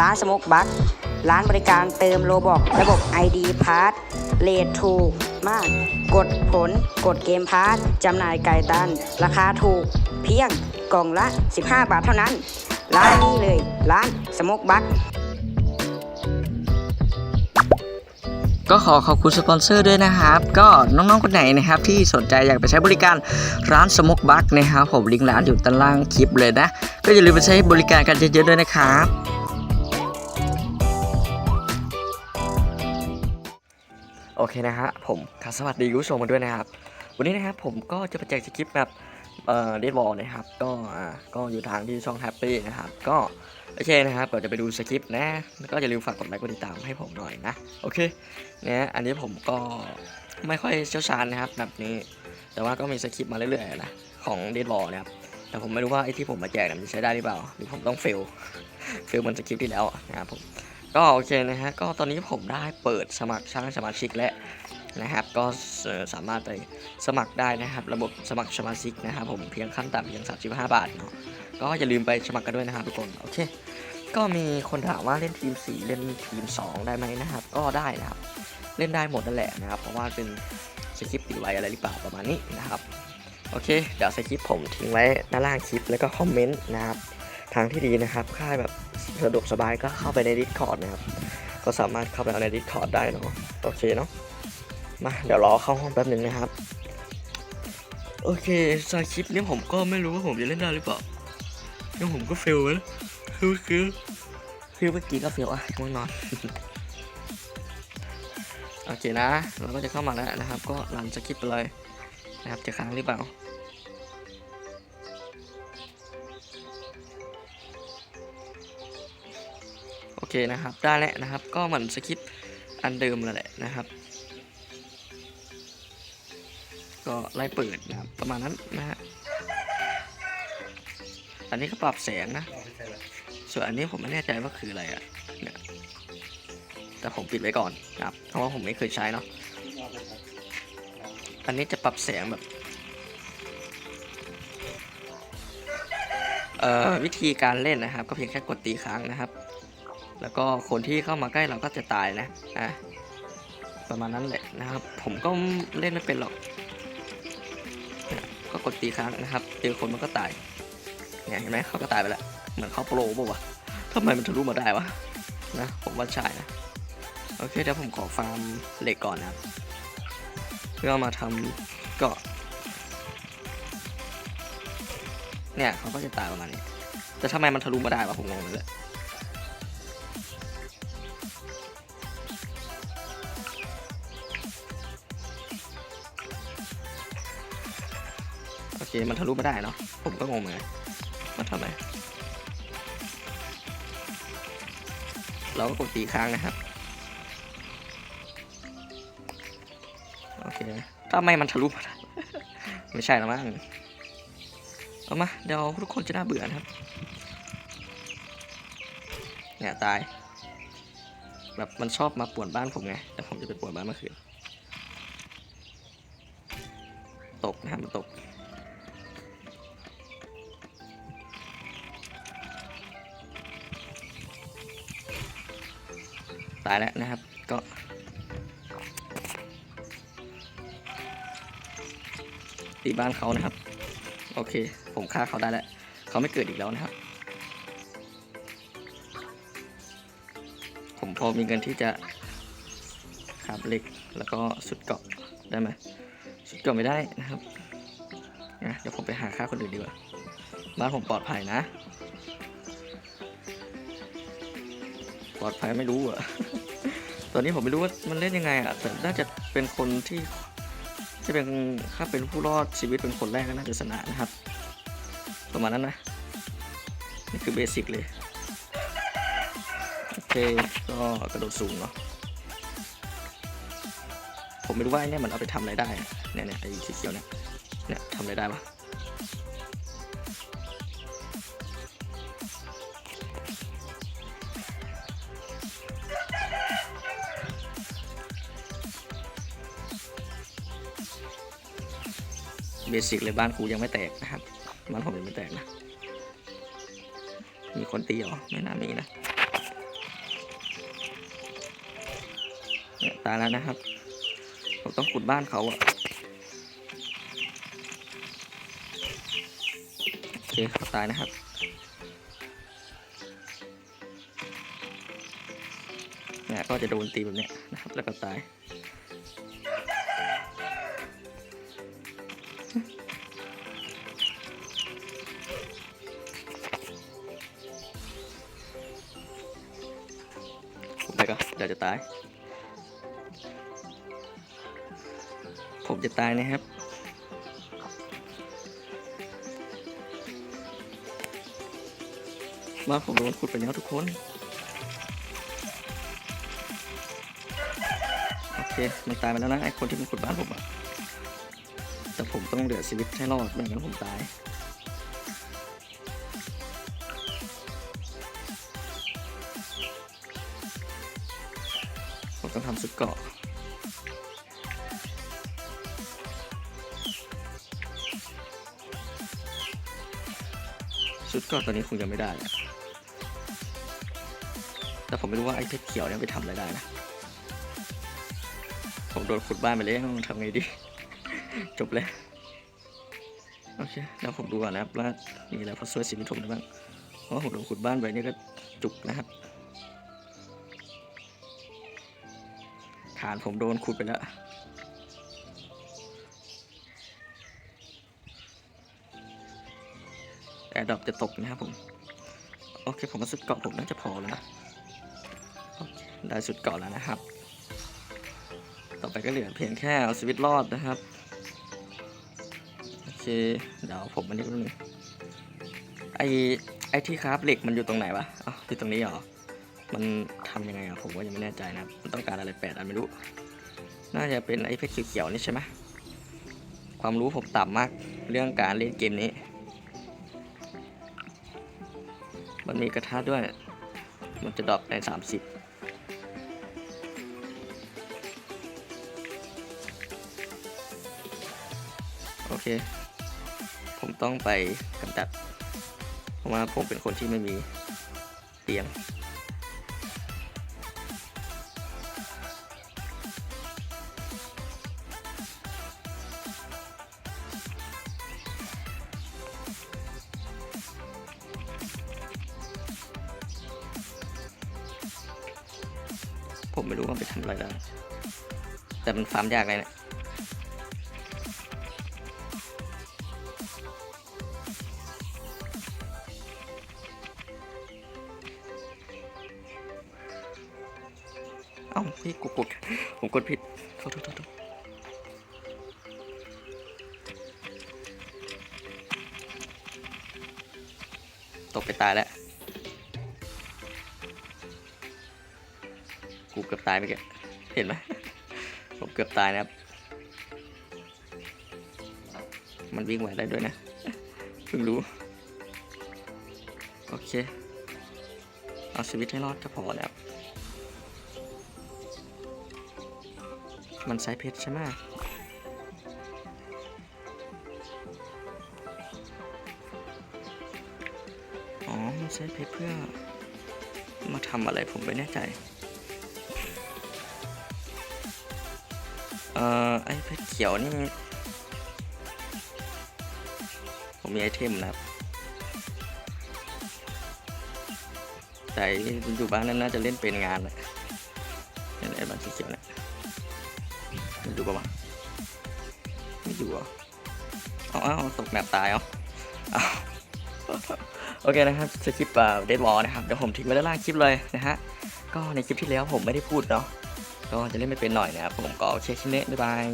ร้านสโมกบัคร้านบริการเติมโลบอกระบบ ID p a s s เลทถูกมาก กดผล กดเกมพาร์ทจำหน่ายไก่ตัน ราคาถูก เพียงกล่องละ 15 บาทเท่านั้น ร้านนี้เลย ร้านสโมกบัคก็ขอขอบคุณสปอนเซอร์ด้วยนะครับ ก็น้องๆคนไหนนะครับที่สนใจอยากไปใช้บริการร้านสมกบักนะครับผมลิงก์ร้านอยู่ด้านล่างคลิปเลยนะ ก็อย่าลืมไปใช้บริการกันเยอะๆด้วยนะครับ โอเคนะฮะผมขอสวัสดีคุณผู้ชมมาด้วยนะครับ วันนี้นะครับผมก็จะไปแจกสคริปต์แบบเอ่อเดดบอลนะครับ ก็อ่าก็อยู่ทางที่ช่องแฮปปี้นะครับ ก็โอเคนะครับก่อนจะไปดูสคริปต์นะแล้วก็อย่าลืมฝากกดไลค์กดติดตามให้ผมหน่อยนะโอเคเนี่ยอันนี้ผมก็ไม่ค่อยเชี่ยวชาญนะครับแบบนี้ แต่ว่าก็มีสคริปต์มาเรื่อยๆนะของเดดบอลนะครับแต่ผมไม่รู้ว่าไอ้ที่ผมมาแจกเนี่ยมันจะใช้ได้หรือเปล่าหรือผมต้องเฟลเฟลเหมือนสคริปต์ที่แล้วนะครับผม ก็โอเคนะฮะก็ตอนนี้ผมได้เปิดสมัครช่างสมาชิกแล้วนะครับ ก็สามารถไปสมัครได้นะครับ ระบบสมัครสมาชิกนะครับ ผมเพียงขั้นต่ำเพียง 35 บาทเนาะก็อย่าลืมไปสมัครกันด้วยนะครับทุกคนโอเค ก็มีคนถามว่าเล่นทีม 4 เล่นทีม 2 ได้ไหมนะครับ ก็ได้นะครับ เล่นได้หมดนั่นแหละนะครับ เพราะว่าเป็นสคริปต์ติดไว้อะไรหรือเปล่าประมาณนี้นะครับโอเค เดี๋ยวสคริปต์ผมทิ้งไว้ด้านล่างคลิปแล้วก็คอมเมนต์นะครับ ทางที่ดีนะครับ ค่ายแบบสะดวกสบายก็เข้าไปใน Discord นะครับ ก็สามารถเข้าไปเอาใน Discord ได้เนาะ โอเคเนาะ มาเดี๋ยวรอเข้าห้องแป๊บหนึ่งนะครับ โอเคสาคริปนี้ผมก็ไม่รู้ว่าผมจะเล่นได้หรือเปล่านี่ผมก็เฟลแล้วคือคือคือเมื่อกี้ก็เฟลอะง่วงนอนโอเคนะ เราก็จะเข้ามาแล้วนะครับ ก็รันสคริปต์ไปเลยนะครับจะค้างหรือเปล่า เคนะครับ ได้แล้วนะครับ ก็เหมือนสคริปต์อันเดิมแล้วแหละนะครับ ก็ไล่เปิดนะครับประมาณนั้นนะฮะ อันนี้ก็ปรับแสงนะ ส่วนอันนี้ผมไม่แน่ใจว่าคืออะไรอะ่ะเนี่ยแต่ผมปิดไว้ก่อนนะครับ เพราะว่าผมไม่เคยใช้เนาะ อันนี้จะปรับแสงแบบเอ่อวิธีการเล่นนะครับ ก็เพียงแค่กดตีค้างนะครับ แล้วก็คนที่เข้ามาใกล้เราก็จะตายนะอะประมาณนั้นแหละนะครับ ผมก็เล่นไม่เป็นหรอก ก็กดตีค้างนะครับ เจอคนมันก็ตาย เนี่ยเห็นไหมเขาก็ตายไปแล้ว เหมือนเขาโปรป่าวะทำไมมันทะลุมาได้วะ นะ ผมว่าใช่นะ โอเคเดี๋ยวผมขอฟาร์มเหล็กก่อนนะครับ เพื่อมาทำเกาะ เนี่ยเขาก็จะตายประมาณนี้ แต่ทำไมมันทะลุมาได้วะผมงงเลย เคมันทะลุมาได้เนาะผมก็งงเหมือนกันมันทำไมเราก็กดตีค้างนะครับโอเคทำไม่มันทะลุมาได้ไม่ใช่แล้วมั้งเอามาเดี๋ยวทุกคนจะน่าเบื่อนะครับเนี่ยตาย แบบมันชอบมาป่วนบ้านผมไง แต่ผมจะไปป่วนบ้านเมื่อคืนตกนะครับมันตกายแล้วนะครับ ก็ตีบ้านเขานะครับ โอเค ผมฆ่าเขาได้แล้ว เขาไม่เกิดอีกแล้วนะครับ ผมพอมีเงินที่จะขับเหล็กแล้วก็สุดเกาะได้ไหมสุดเกาะไม่ได้นะครับนะเดี๋ยวผมไปหาค่าคนอื่นดีกว่าบ้านผมปลอดภัยนะ ปลอดภัยไม่รู้อะตอนนี้ผมไม่รู้ว่ามันเล่นยังไงอะแต่น่าจะเป็นคนที่ที่เป็นถ้าเป็นผู้รอดชีวิตเป็นคนแรกก็น่าจะชนะนะครับ ประมาณนั้นนะนี่คือเบสิกเลยโอเคก็กระโดดสูงเนาะผมไม่รู้ว่าไอ้เนี่ยมันเอาไปทำอะไรได้เนี่ยเนี่ยไอ้สีเขียวเนี่ยเนี่ยทำอะไรได้ปะ เบสิกเลยบ้านครูยังไม่แตกนะครับบ้านผมยังไม่แตกนะ มีคนตีหรอไม่น่ามีนะเนี่ยตายแล้วนะครับผมต้องขุดบ้านเขาอะโอเคเขาตายนะครับเนี่ยก็จะโดนตีแบบเนี้ยนะครับแล้วก็ตาย จะตาย ผมจะตายนะครับ มาผมโดนขุดไปแล้วทุกคน โอเค มันตายไปแล้วนะไอคนที่มันขุดบ้านผมอะแต่ผมต้องเหลือชีวิตให้รอดไม่งั้นผมตาย ทำสุดเกาะชุดเกาะตอนนี้คงยังไม่ได้อะแต่ผมไม่รู้ว่าไอ้เพชรเขียวเนี่ยไปทำอะไรได้นะ ผมโดนขุดบ้านไปแล้วทำไงดี จบเลยโอเค แล้วผมดูก่อนนะครับว่ามีอะไรพอช่วยชีวิตผมได้บ้าง เพราะว่าผมโดนขุดบ้านไปนี่ก็จุกนะครับ ฐานผมโดนขุดไปแล้วแอร์ดรอปจะตกนะครับผม โอเค ผมว่าสุดเกาะผมน่าจะพอแล้วนะ ได้สุดเกาะแล้วนะครับ ต่อไปก็เหลือเพียงแค่เอาชีวิตรอดนะครับ โอเค เดี๋ยวผมมันนี้ก็นึงไอไอที่คราฟเหล็กมันอยู่ตรงไหนวะอ๋ออยู่ตรงนี้เหรอ มัน ทำยังไงอะผมก็ยังไม่แน่ใจนะมันต้องการอะไรแปดอันไม่รู้ น่าจะเป็นไอเพชรเขียวๆนี่ใช่ไหมความรู้ผมต่ำมากเรื่องการเล่นเกมนี้ มันมีกระทะด้วย มันจะดรอปในสามสิบโอเค ผมต้องไปกำจัด เพราะว่าผมเป็นคนที่ไม่มีเตียง ผมไม่รู้ว่ามันไปทำอะไรได้แต่มันฟาร์มยากเลยเนะี่ยเอ้าพี่กดกดผมกดผิดโทษโทษโทษโทษตกไปตายแล้ว กูเกือบตายไปแกเห็นไหมผมเกือบตายนะครับ มันวิ่งไหวได้ด้วยนะ เพิ่งรู้ โอเค เอาชีวิตให้รอดก็พอแล้ว มันใช้เพชรใช่ไหมอ๋อ มันใช้เพชรเพื่อมาทำอะไรผมไม่แน่ใจ เอ่อไอ้เพชรเขียวนี่ ผมมีไอเทมนะครับแต่อยู่บ้านนั้นน่าจะเล่นเป็นงานแหละเนี่ยไอ้บ้านสีเขียวเนี่ยมันอยู่ปะวะไม่อยู่เหรอเอาเอาตกแบบตายเอาเอาโอเคนะครับสคริปต์เดดวอลนะครับเดี๋ยวผมทิ้งไว้ด้านล่างคลิปเลยนะฮะก็ในคลิปที่แล้วผมไม่ได้พูดเนาะ ก็จะเล่นไม่เป็นหน่อยนะครับผมก็โอเคชิ้นี้บ๊ายบาย